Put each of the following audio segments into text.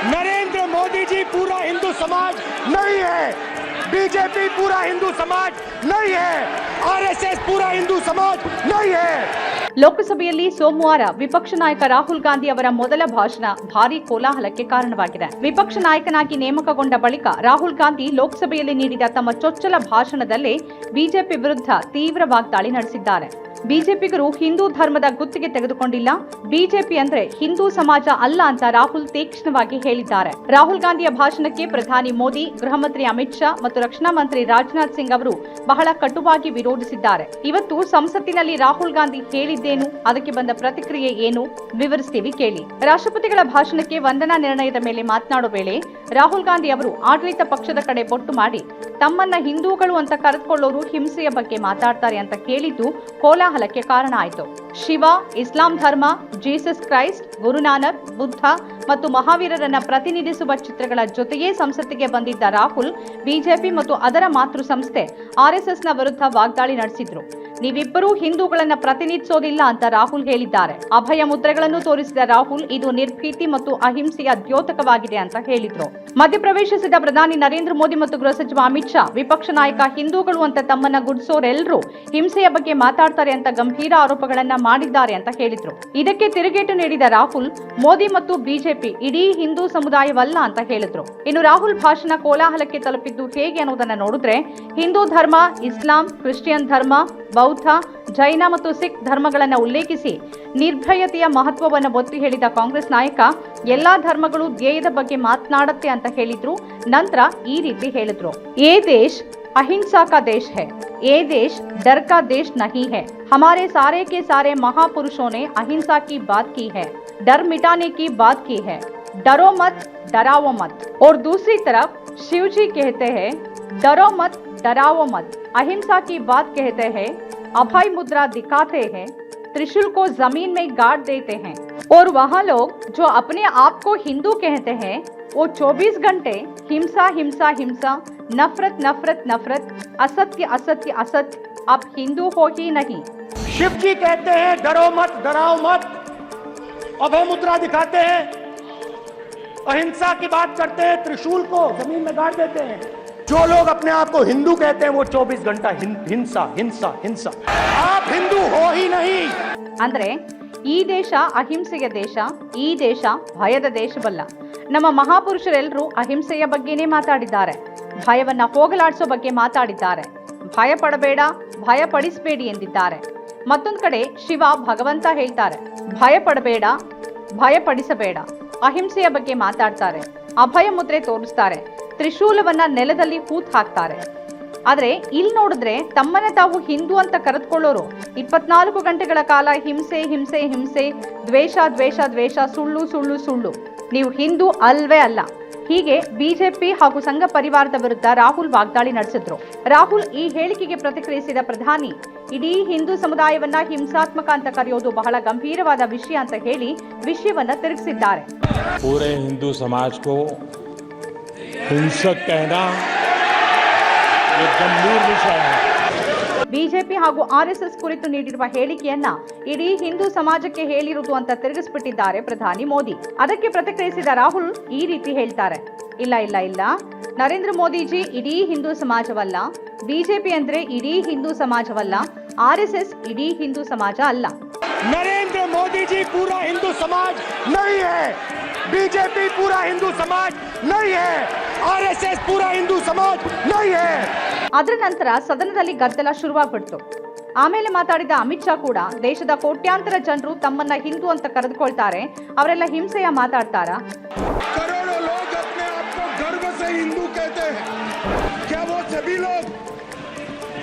नरेंद्र मोदी जी पूरा हिंदू समाज नहीं है बीजेपी पूरा हिंदू समाज नहीं है आरएसएस पूरा हिंदू समाज नहीं है ಲೋಕಸಭೆಯಲ್ಲಿ ಸೋಮವಾರ ವಿಪಕ್ಷ ನಾಯಕ ರಾಹುಲ್ ಗಾಂಧಿ ಅವರ ಮೊದಲ ಭಾಷಣ ಭಾರೀ ಕೋಲಾಹಲಕ್ಕೆ ಕಾರಣವಾಗಿದೆ ವಿಪಕ್ಷ ನಾಯಕನಾಗಿ ನೇಮಕಗೊಂಡ ಬಳಿಕ ರಾಹುಲ್ ಗಾಂಧಿ ಲೋಕಸಭೆಯಲ್ಲಿ ನೀಡಿದ ತಮ್ಮ ಚೊಚ್ಚಲ ಭಾಷಣದಲ್ಲೇ ಬಿಜೆಪಿ ವಿರುದ್ಧ ತೀವ್ರ ವಾಗ್ದಾಳಿ ನಡೆಸಿದ್ದಾರೆ ಬಿಜೆಪಿಗರು ಹಿಂದೂ ಧರ್ಮದ ಗುತ್ತಿಗೆ ತೆಗೆದುಕೊಂಡಿಲ್ಲ. ಬಿಜೆಪಿ ಅಂದ್ರೆ ಹಿಂದೂ ಸಮಾಜ ಅಲ್ಲ ಅಂತ ರಾಹುಲ್ ತೀಕ್ಷ್ಣವಾಗಿ ಹೇಳಿದ್ದಾರೆ. ರಾಹುಲ್ ಗಾಂಧಿಯ ಭಾಷಣಕ್ಕೆ ಪ್ರಧಾನಿ ಮೋದಿ, ಗೃಹ ಮಂತ್ರಿ ಅಮಿತ್ ಶಾ ಮತ್ತು ರಕ್ಷಣಾ ಮಂತ್ರಿ ರಾಜನಾಥ್ ಸಿಂಗ್ ಅವರು ಬಹಳ ಕಟುವಾಗಿ ವಿರೋಧಿಸಿದ್ದಾರೆ. ಇವತ್ತು ಸಂಸತ್ತಿನಲ್ಲಿ ರಾಹುಲ್ ಗಾಂಧಿ ಹೇಳಿದ್ದೇನು? ಅದಕ್ಕೆ ಬಂದ ಪ್ರತಿಕ್ರಿಯೆ ಏನು? ವಿವರಿಸ್ತೀವಿ ಕೇಳಿ. ರಾಷ್ಟ್ರಪತಿಗಳ ಭಾಷಣಕ್ಕೆ ವಂದನಾ ನಿರ್ಣಯದ ಮೇಲೆ ಮಾತನಾಡುವ ವೇಳೆ ರಾಹುಲ್ ಗಾಂಧಿ ಅವರು ಆಡಳಿತ ಪಕ್ಷದ ಕಡೆ ಬೊಟ್ಟು ಮಾಡಿ ತಮ್ಮನ್ನ ಹಿಂದೂಗಳು ಅಂತ ಕರೆದುಕೊಳ್ಳೋರು ಹಿಂಸೆಯ ಬಗ್ಗೆ ಮಾತಾಡ್ತಾರೆ ಅಂತ ಕೇಳಿದ್ದು ಕೋಲಾಹಲಕ್ಕೆ ಕಾರಣ ಆಯಿತು. ಶಿವ, ಇಸ್ಲಾಂ ಧರ್ಮ, ಜೀಸಸ್ ಕ್ರೈಸ್ಟ್, ಗುರುನಾನಕ್, ಬುದ್ಧ ಮತ್ತು ಮಹಾವೀರರನ್ನ ಪ್ರತಿನಿಧಿಸುವ ಚಿತ್ರಗಳ ಜೊತೆಯೇ ಸಂಸತ್ತಿಗೆ ಬಂದಿದ್ದ ರಾಹುಲ್, ಬಿಜೆಪಿ ಮತ್ತು ಅದರ ಮಾತೃ ಸಂಸ್ಥೆ ಆರ್ಎಸ್ಎಸ್ನ ವಿರುದ್ಧ ವಾಗ್ದಾಳಿ ನಡೆಸಿದ್ರು. ನೀವಿಬ್ಬರೂ ಹಿಂದೂಗಳನ್ನ ಪ್ರತಿನಿಧಿಸೋದಿಲ್ಲ ಅಂತ ರಾಹುಲ್ ಹೇಳಿದ್ದಾರೆ. ಅಭಯ ಮುದ್ರೆಗಳನ್ನು ತೋರಿಸಿದ ರಾಹುಲ್ ಇದು ನಿರ್ಭೀತಿ ಮತ್ತು ಅಹಿಂಸೆಯ ದ್ಯೋತಕವಾಗಿದೆ ಅಂತ ಹೇಳಿದ್ರು. ಮಧ್ಯಪ್ರವೇಶಿಸಿದ ಪ್ರಧಾನಿ ನರೇಂದ್ರ ಮೋದಿ ಮತ್ತು ಗೃಹ ಸಚಿವ ಅಮಿತ್ ಶಾ, ವಿಪಕ್ಷ ನಾಯಕ ಹಿಂದೂಗಳು ಅಂತ ತಮ್ಮನ್ನ ಗುಡ್ಸೋರೆಲ್ಲರೂ ಹಿಂಸೆಯ ಬಗ್ಗೆ ಮಾತಾಡ್ತಾರೆ ಅಂತ ಗಂಭೀರ ಆರೋಪಗಳನ್ನ ಮಾಡಿದ್ದಾರೆ ಅಂತ ಹೇಳಿದ್ರು. ಇದಕ್ಕೆ ತಿರುಗೇಟು ನೀಡಿದ ರಾಹುಲ್, ಮೋದಿ ಮತ್ತು ಬಿಜೆಪಿ ಇಡೀ ಹಿಂದೂ ಸಮುದಾಯವಲ್ಲ ಅಂತ ಹೇಳಿದ್ರು. ಇನ್ನು ರಾಹುಲ್ ಭಾಷಣ ಕೋಲಾಹಲಕ್ಕೆ ತಲುಪಿದ್ದು ಹೇಗೆ ಅನ್ನೋದನ್ನ ನೋಡಿದ್ರೆ, ಹಿಂದೂ ಧರ್ಮ, ಇಸ್ಲಾಂ, ಕ್ರಿಶ್ಚಿಯನ್ ಧರ್ಮ, ಬೌದ್ಧ, ಜೈನ ಮತ್ತು ಸಿಖ್ ಧರ್ಮಗಳನ್ನು ಉಲ್ಲೇಖಿಸಿ ನಿರ್ಭಯತೆಯ ಮಹತ್ವವನ್ನು ಒತ್ತಿ ಹೇಳಿದ ಕಾಂಗ್ರೆಸ್ ನಾಯಕ, ಎಲ್ಲಾ ಧರ್ಮಗಳು ಧ್ಯೇಯದ ಬಗ್ಗೆ ಮಾತನಾಡತ್ತೆ ಅಂತ ಹೇಳಿದ್ರು. ನಂತರ ಈ ರೀತಿ ಹೇಳಿದ್ರು. ಏ ದೇಶ್ अहिंसा का देश है। ये देश डर का देश नहीं है। हमारे सारे के सारे महापुरुषों ने अहिंसा की बात की है। डर मिटाने की बात की है। डरो मत डराओ मत। और दूसरी तरफ़ शिव जी कहते हैं, डरो मत डराओ मत। अहिंसा की बात कहते हैं, अभय मुद्रा दिखाते हैं, त्रिशूल को ज़मीन में गाड़ देते हैं। और वहाँ लोग, जो अपने आप को हिंदू कहते हैं, वो 24 घंटे हिंसा हिंसा हिंसा नफरत नफरत नफरत असत्य असत्य असत्य अब हिंदू हो ही नहीं शिव जी कहते हैं डरो मत डराओ मत अभय मुद्रा दिखाते हैं अहिंसा की बात करते हैं त्रिशूल को जमीन में गाड़ देते हैं जो लोग अपने आप को हिंदू कहते हैं वो 24 घंटा हिं- हिंसा हिंसा हिंसा आप हिंदू हो ही नहीं ಅಂದ್ರೆ ಈ ದೇಶ ಅಹಿಂಸೆಯ ದೇಶ ಈ ದೇಶ ಭಯದ ದೇಶವಲ್ಲ ನಮ್ಮ ಮಹಾಪುರುಷರೆಲ್ಲರೂ ಅಹಿಂಸೆಯ ಬಗ್ಗೆನೇ ಮಾತಾಡಿದ್ದಾರೆ ಭಯವನ್ನ ಹೋಗಲಾಡಿಸೋ ಬಗ್ಗೆ ಮಾತಾಡಿದ್ದಾರೆ. ಭಯ ಪಡಬೇಡ ಭಯ ಪಡಿಸಬೇಡಿ ಎಂದಿದ್ದಾರೆ. ಮತ್ತೊಂದು ಕಡೆ ಶಿವ ಭಗವಂತ ಹೇಳ್ತಾರೆ ಭಯ ಪಡಬೇಡ ಭಯ ಪಡಿಸಬೇಡ ಅಹಿಂಸೆಯ ಬಗ್ಗೆ ಮಾತಾಡ್ತಾರೆ, ಅಭಯ ಮುದ್ರೆ ತೋರಿಸ್ತಾರೆ, ತ್ರಿಶೂಲವನ್ನ ನೆಲದಲ್ಲಿ ಹೂತ್ ಹಾಕ್ತಾರೆ. ಆದ್ರೆ ಇಲ್ಲಿ ನೋಡಿದ್ರೆ ತಮ್ಮನ್ನ ತಾವು ಹಿಂದೂ ಅಂತ ಕರೆದುಕೊಳ್ಳೋರು ಇಪ್ಪತ್ನಾಲ್ಕು ಗಂಟೆಗಳ ಕಾಲ ಹಿಂಸೆ ಹಿಂಸೆ ಹಿಂಸೆ, ದ್ವೇಷ ದ್ವೇಷ ದ್ವೇಷ, ಸುಳ್ಳು ಸುಳ್ಳು ಸುಳ್ಳು. ನೀವು ಹಿಂದೂ ಅಲ್ವೇ ಅಲ್ಲ. ಹೀಗೆ ಬಿಜೆಪಿ ಹಾಗೂ ಸಂಘ ಪರಿವಾರದ ವಿರುದ್ಧ ರಾಹುಲ್ ವಾಗ್ದಾಳಿ ನಡೆಸಿದ್ರು ರಾಹುಲ್ ಈ ಹೇಳಿಕೆಗೆ ಪ್ರತಿಕ್ರಿಯಿಸಿದ ಪ್ರಧಾನಿ ಇಡೀ ಹಿಂದೂ ಸಮುದಾಯವನ್ನ ಹಿಂಸಾತ್ಮಕ ಅಂತ ಕರೆಯೋದು ಬಹಳ ಗಂಭೀರವಾದ ವಿಷಯ ಅಂತ ಹೇಳಿ ವಿಷಯವನ್ನ ತಿರುಗಿಸಿದ್ದಾರೆ पूरे हिंदू समाज को हिंसक कहना ये गंभीर विषय है ಬಿಜೆಪಿ ಹಾಗೂ ಆರ್ಎಸ್ಎಸ್ ಕುರಿತು ನೀಡಿರುವ ಹೇಳಿಕೆಯನ್ನ ಇಡೀ ಹಿಂದೂ ಸಮಾಜಕ್ಕೆ ಹೇಳಿರುವುದು ಅಂತ ತಿರುಗಿಸ್ಬಿಟ್ಟಿದ್ದಾರೆ ಪ್ರಧಾನಿ ಮೋದಿ ಅದಕ್ಕೆ ಪ್ರತಿಕ್ರಿಯಿಸಿದ ರಾಹುಲ್ ಈ ರೀತಿ ಹೇಳ್ತಾರೆ ಇಲ್ಲ ಇಲ್ಲ ಇಲ್ಲ ನರೇಂದ್ರ ಮೋದಿಜಿ ಇಡೀ ಹಿಂದೂ ಸಮಾಜವಲ್ಲ ಬಿಜೆಪಿ ಅಂದ್ರೆ ಇಡೀ ಹಿಂದೂ ಸಮಾಜವಲ್ಲ ಆರ್ಎಸ್ಎಸ್ ಇಡೀ ಹಿಂದೂ ಸಮಾಜ ಅಲ್ಲ नरेंद्र मोदी जी पूरा हिंदू समाज नहीं है बीजेपी पूरा हिंदू समाज नहीं है आरएसएस पूरा हिंदू समाज नहीं है ಅದರ ನಂತರ ಸದನದಲ್ಲಿ ಗದ್ದಲ ಶುರುವಾಗ್ಬಿಡ್ತು. ಆಮೇಲೆ ಮಾತಾಡಿದ ಅಮಿತ್ ಶಾ ಕೂಡ, ದೇಶದ ಕೋಟ್ಯಾಂತರ ಜನರು ತಮ್ಮನ್ನ ಹಿಂದೂ ಅಂತ ಕರೆದುಕೊಳ್ತಾರೆ, ಅವರೆಲ್ಲ ಹಿಂಸೆಯ ಮಾತಾಡ್ತಾರ.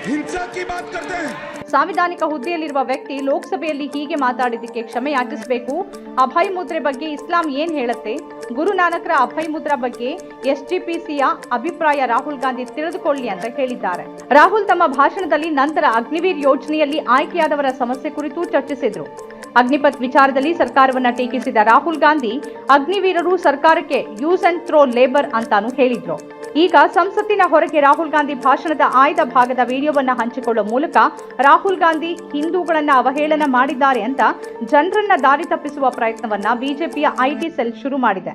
ಹಿಂಸಾ ಸಾಂವಿಧಾನಿಕ ಹುದ್ದೆಯಲ್ಲಿರುವ ವ್ಯಕ್ತಿ ಲೋಕಸಭೆಯಲ್ಲಿ ಹೀಗೆ ಮಾತಾಡಿದ್ದಕ್ಕೆ ಕ್ಷಮೆ ಯಾಚಿಸಬೇಕು? ಅಭಯ್ ಮುದ್ರೆ ಬಗ್ಗೆ ಇಸ್ಲಾಂ ಏನ್ ಹೇಳುತ್ತೆ? ಗುರುನಾನಕರ ಅಭಯ್ ಮುದ್ರಾ ಬಗ್ಗೆ ಎಸ್ಜಿಪಿಸಿಯ ಅಭಿಪ್ರಾಯ ರಾಹುಲ್ ಗಾಂಧಿ ತಿಳಿದುಕೊಳ್ಳಿ ಅಂತ ಹೇಳಿದ್ದಾರೆ ರಾಹುಲ್ ತಮ್ಮ ಭಾಷಣದಲ್ಲಿ ನಂತರ ಅಗ್ನಿವೀರ್ ಯೋಜನೆಯಲ್ಲಿ ಆಯ್ಕೆಯಾದವರ ಸಮಸ್ಯೆ ಕುರಿತು ಚರ್ಚಿಸಿದ್ರು. ಅಗ್ನಿಪಥ್ ವಿಚಾರದಲ್ಲಿ ಸರ್ಕಾರವನ್ನ ಟೀಕಿಸಿದ ರಾಹುಲ್ ಗಾಂಧಿ, ಅಗ್ನಿವೀರರು ಸರ್ಕಾರಕ್ಕೆ ಯೂಸ್ ಅಂಡ್ ಥ್ರೋ ಲೇಬರ್ ಅಂತಾನು ಹೇಳಿದ್ರು. ಈಗ ಸಂಸತ್ತಿನ ಹೊರಗೆ ರಾಹುಲ್ ಗಾಂಧಿ ಭಾಷಣದ ಆಯ್ದ ಭಾಗದ ವಿಡಿಯೋವನ್ನ ಹಂಚಿಕೊಳ್ಳುವ ಮೂಲಕ ರಾಹುಲ್ ಗಾಂಧಿ ಹಿಂದೂಗಳನ್ನ ಅವಹೇಳನ ಮಾಡಿದ್ದಾರೆ ಅಂತ ಜನರನ್ನ ದಾರಿ ತಪ್ಪಿಸುವ ಪ್ರಯತ್ನವನ್ನ ಬಿಜೆಪಿಯ ಐಟಿ ಸೆಲ್ ಶುರು ಮಾಡಿದೆ.